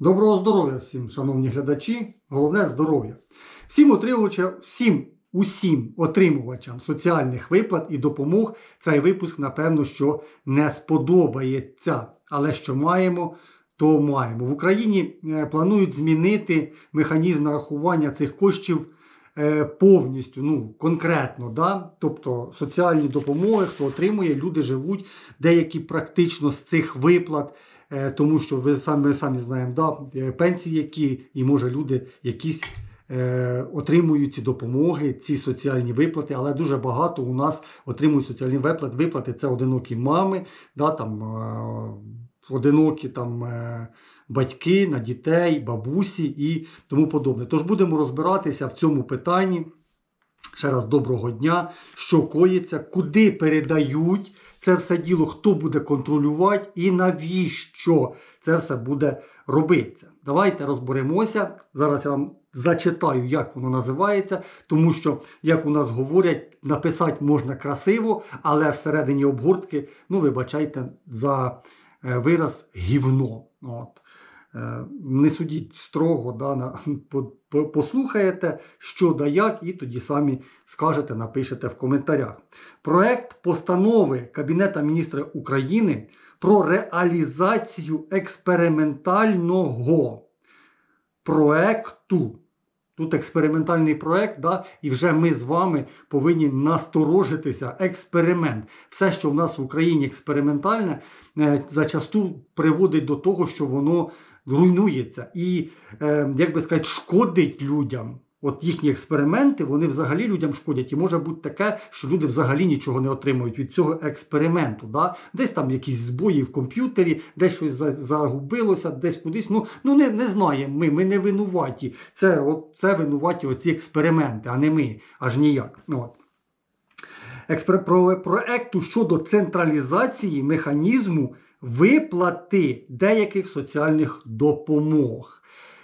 Доброго здоров'я всім, шановні глядачі. Головне здоров'я. Всім отримувачам, всім усім отримувачам соціальних виплат і допомог цей випуск, напевно, що не сподобається. Але що маємо, то маємо. В Україні е, планують змінити механізм нарахування цих коштів е, повністю, ну, конкретно. Да? Тобто соціальні допомоги, хто отримує, люди живуть, деякі практично з цих виплат. Е, Тому що ви самі, ми самі знаємо, да, е, пенсії, які і може люди якісь е, отримують ці допомоги, ці соціальні виплати, але дуже багато у нас отримують соціальні виплати. Виплати це одинокі мами, да, там, е, одинокі там, е, батьки на дітей, бабусі і тому подобне. Тож будемо розбиратися в цьому питанні. Ще раз доброго дня, що коїться, куди передають це все діло, хто буде контролювати і навіщо це все буде робитися. Давайте розберемося. Зараз я вам зачитаю, як воно називається, тому що, як у нас говорять, написати можна красиво, але всередині обгортки, ну, вибачайте, за е, вираз гівно. От. Е, Не судіть строго, да, послухаєте, що да як, і тоді самі скажете, напишете в коментарях. Проект постанови Кабінета міністра України про реалізацію експериментального проекту. Тут експериментальний проект, да, і вже ми з вами повинні насторожитися. Експеримент. Все, що в нас в Україні експериментальне, е, зачасту приводить до того, що воно руйнується і, е, як би сказати, шкодить людям. От їхні експерименти, вони взагалі людям шкодять. І може бути таке, що люди взагалі нічого не отримують від цього експерименту. Да? Десь там якісь збої в комп'ютері, десь щось загубилося, десь кудись. Ну, ну не, не знаємо ми, ми не винуваті. Це, от, це винуваті оці експерименти, а не ми, аж ніяк. От. Експер... про... Проекту щодо централізації механізму виплати деяких соціальних допомог.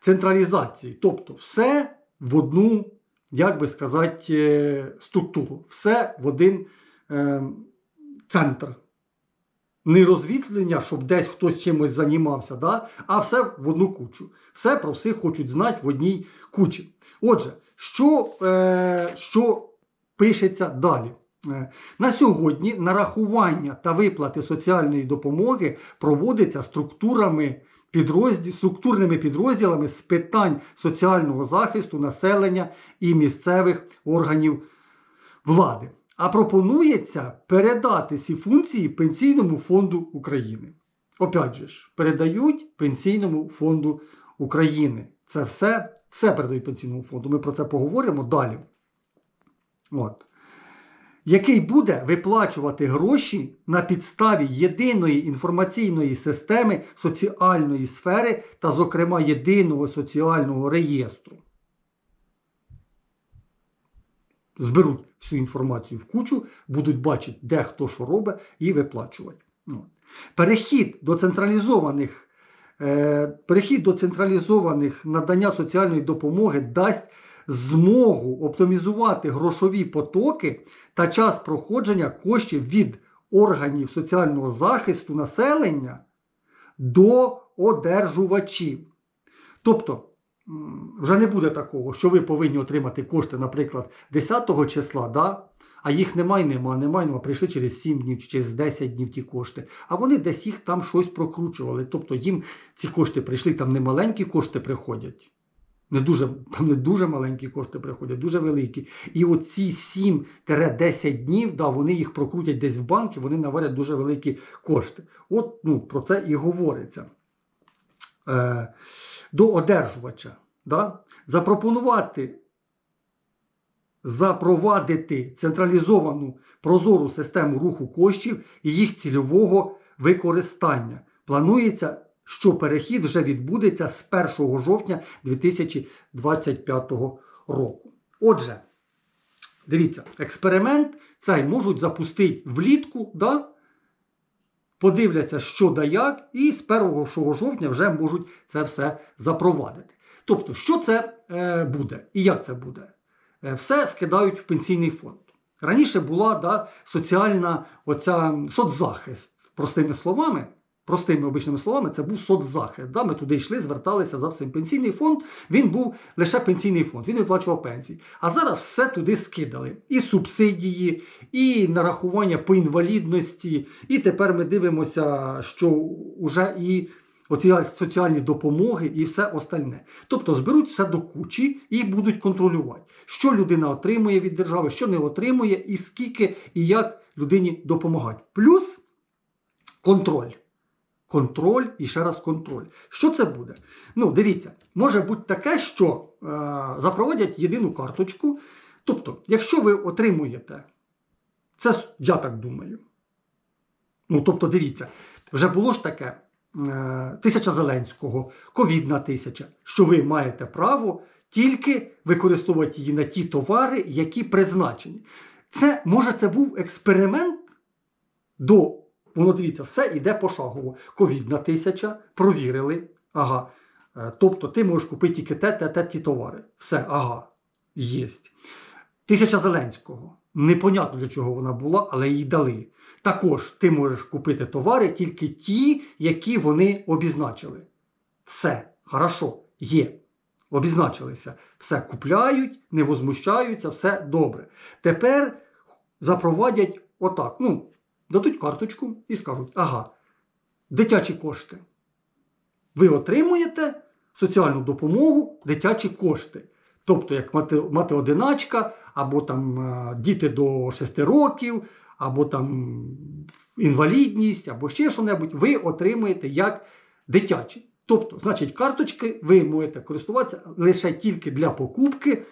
Централізації, тобто все в одну, як би сказати, е, структуру, все в один е, центр. Не розвітлення, щоб десь хтось чимось займався, да? а все в одну кучу. Все про всіх хочуть знати в одній кучі. Отже, що, е, що пишеться далі? Е, На сьогодні нарахування та виплати соціальної допомоги проводиться структурами підрозділ, структурними підрозділами з питань соціального захисту населення і місцевих органів влади. А пропонується передати ці функції Пенсійному фонду України. Опять же ж, передають Пенсійному фонду України. Це все, все передають Пенсійному фонду. Ми про це поговоримо далі. От який буде виплачувати гроші на підставі єдиної інформаційної системи соціальної сфери та, зокрема, єдиного соціального реєстру. Зберуть всю інформацію в кучу, будуть бачити, де хто що робить, і виплачувати. Перехід до централізованих е, перехід до централізованих надання соціальної допомоги дасть змогу оптимізувати грошові потоки та час проходження коштів від органів соціального захисту населення до одержувачів. Тобто, вже не буде такого, що ви повинні отримати кошти, наприклад, 10 числа, да? а їх немає, нема, немає, нема. Прийшли через 7 днів, чи через 10 днів ті кошти. А вони десь їх там щось прокручували. Тобто їм ці кошти прийшли, там не маленькі кошти приходять. Не дуже, там не дуже маленькі кошти приходять, дуже великі. І оці 7-10 днів, да, вони їх прокрутять десь в банки, вони наварять дуже великі кошти. От ну, про це і говориться. Е, до одержувача. Да? Запропонувати запровадити централізовану прозору систему руху коштів і їх цільового використання. Планується, що перехід вже відбудеться з 1 жовтня 2025 року. Отже, дивіться, експеримент цей можуть запустити влітку, да? подивляться, що да як, і з 1 жовтня вже можуть це все запровадити. Тобто, що це е, буде і як це буде? Е, все скидають в пенсійний фонд. Раніше була да, соціальна оця соцзахист, простими словами, Простими обичними словами, це був соцзахист. Да? Ми туди йшли, зверталися за всім. Пенсійний фонд він був лише пенсійний фонд, він виплачував пенсії. А зараз все туди скидали: і субсидії, і нарахування по інвалідності. І тепер ми дивимося, що вже і оці соціальні допомоги і все остальне. Тобто зберуть все до кучі і будуть контролювати, що людина отримує від держави, що не отримує, і скільки і як людині допомагають. Плюс контроль. Контроль і ще раз контроль. Що це буде? Ну, дивіться, може бути таке, що е, запровадять єдину карточку. Тобто, якщо ви отримуєте, це я так думаю. Ну, тобто, дивіться, вже було ж таке е, тисяча Зеленського, ковідна тисяча, що ви маєте право тільки використовувати її на ті товари, які призначені. Це може це був експеримент до. Воно дивіться, все йде пошагово. Ковідна тисяча, провірили. Ага. Е, Тобто ти можеш купити тільки те, те, те, ті товари. Все, ага, єсть. Тисяча Зеленського. Непонятно для чого вона була, але їй дали. Також ти можеш купити товари тільки ті, які вони обізначили. Все, хорошо, є. Обізначилися. Все купляють, не возмущаються, все добре. Тепер запровадять отак. Ну, дадуть карточку і скажуть: ага, дитячі кошти. Ви отримуєте соціальну допомогу, дитячі кошти. Тобто, як мати, мати одиначка, або там е, діти до 6 років, або там інвалідність, або ще що-небудь, ви отримуєте як дитячі. Тобто, значить, карточки ви можете користуватися лише тільки для покупки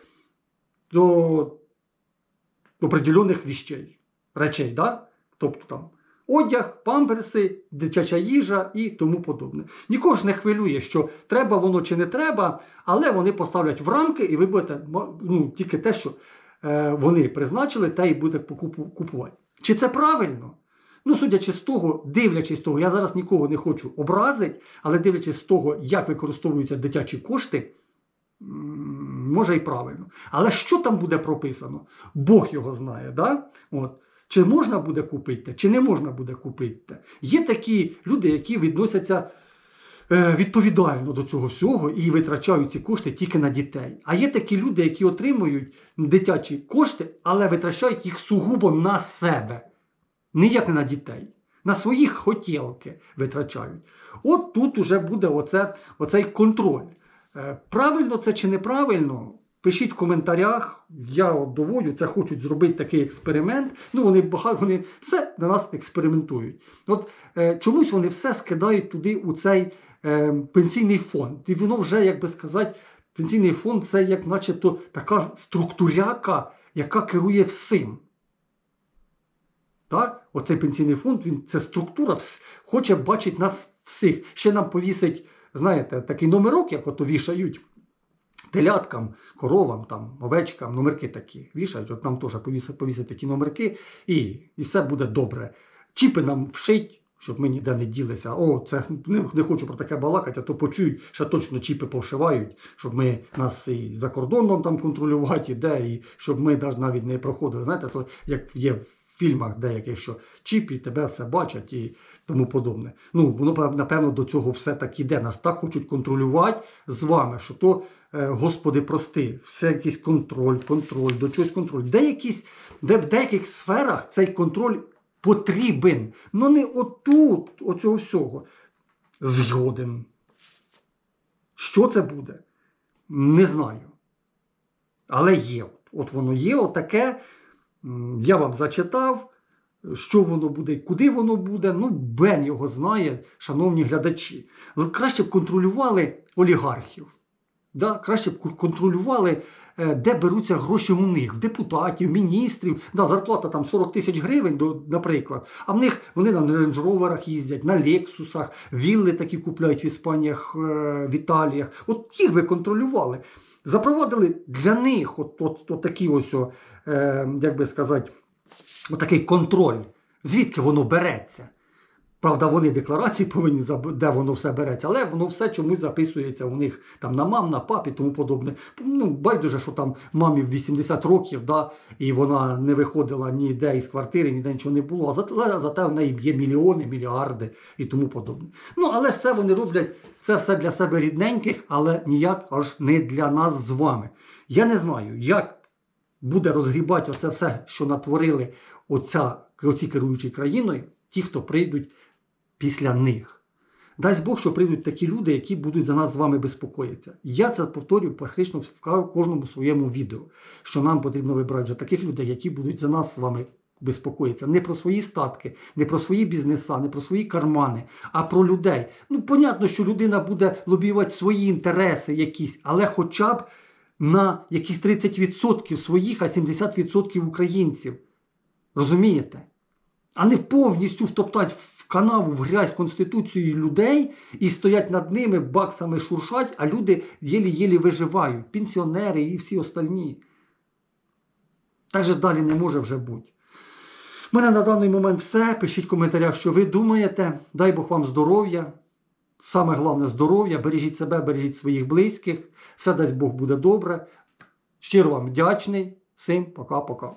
до определених віщей, речей. Да? Тобто там одяг, памперси, дитяча їжа і тому подобне. Нікого ж не хвилює, що треба воно чи не треба, але вони поставлять в рамки, і ви будете ну, тільки те, що е, вони призначили, те і будете купувати. Чи це правильно? Ну, судячи з того, дивлячись з того, я зараз нікого не хочу образити, але дивлячись з того, як використовуються дитячі кошти, може і правильно. Але що там буде прописано? Бог його знає. Да? От. Чи можна буде купити, чи не можна буде купити. Є такі люди, які відносяться е, відповідально до цього всього і витрачають ці кошти тільки на дітей. А є такі люди, які отримують дитячі кошти, але витрачають їх сугубо на себе. Ніяк не на дітей. На свої хотілки витрачають. От тут уже буде оце, оцей контроль. Е, Правильно це чи неправильно? Пишіть в коментарях. Я от доводю, це хочуть зробити такий експеримент. Ну, вони багато вони все на нас експериментують. От е, чомусь вони все скидають туди у цей е, пенсійний фонд. І воно вже, як би сказати, пенсійний фонд це як начебто така структуряка, яка керує всім. Так? Оцей пенсійний фонд, він це структура, хоче бачити нас всіх. Ще нам повісить, знаєте, такий номерок, як ото вішають теляткам, коровам, там, овечкам, номерки такі вішають. От нам теж повісять, повісять такі номерки, і, і все буде добре. Чіпи нам вшить, щоб ми ніде не ділися. О, це не, не хочу про таке балакати, а то почують, що точно чіпи повшивають, щоб ми нас і за кордоном там контролювати, і де, і щоб ми навіть не проходили. Знаєте, то як є в фільмах деяких, що чіп і тебе все бачать і тому подобне. Ну, воно напевно до цього все так іде. Нас так хочуть контролювати з вами, що то, е, Господи, прости, все якийсь контроль, контроль, до чогось контроль. Де якісь, де в деяких сферах цей контроль потрібен. Ну не отут, оцього всього. Згоден. Що це буде? Не знаю. Але є. От воно є, отаке. Я вам зачитав, що воно буде куди воно буде. Ну, Бен його знає, шановні глядачі. Краще б контролювали олігархів. Да? Краще б контролювали, е, де беруться гроші у них, в депутатів, міністрів. Да, зарплата там 40 тисяч гривень, наприклад. А в них вони на рейндж-роверах їздять, на лексусах, вілли такі купляють в Іспаніях, е, в Італіях. От їх би контролювали. Запровадили для них от, от, от такі ось, е, як би сказати, отакий контроль. Звідки воно береться? Правда, вони декларації повинні де воно все береться, але воно все чомусь записується у них там на мам, на пап і тому подобне. Ну, байдуже, що там мамі 80 років, да, і вона не виходила ніде із квартири, ніде нічого не було. А зате, зате в неї є мільйони, мільярди і тому подобне. Ну, але ж це вони роблять це все для себе рідненьких, але ніяк аж не для нас з вами. Я не знаю, як буде розгрібати оце все, що натворили оця, оці керуючі країною, ті, хто прийдуть після них. Дасть Бог, що прийдуть такі люди, які будуть за нас з вами безпокоїтися. Я це повторюю практично в кожному своєму відео, що нам потрібно вибрати вже таких людей, які будуть за нас з вами безпокоїтися. Не про свої статки, не про свої бізнеса, не про свої кармани, а про людей. Ну, понятно, що людина буде лобіювати свої інтереси якісь, але хоча б на якісь 30% своїх, а 70% українців. Розумієте? А не повністю втоптать в канаву, в грязь Конституцію людей і стоять над ними, баксами шуршать, а люди єлі-єлі виживають. Пенсіонери і всі остальні. Так же далі не може вже бути. У мене на даний момент все. Пишіть в коментарях, що ви думаєте. Дай Бог вам здоров'я. Саме головне здоров'я. Бережіть себе, бережіть своїх близьких. Все дасть Бог буде добре. Щиро вам вдячний. Всім пока-пока.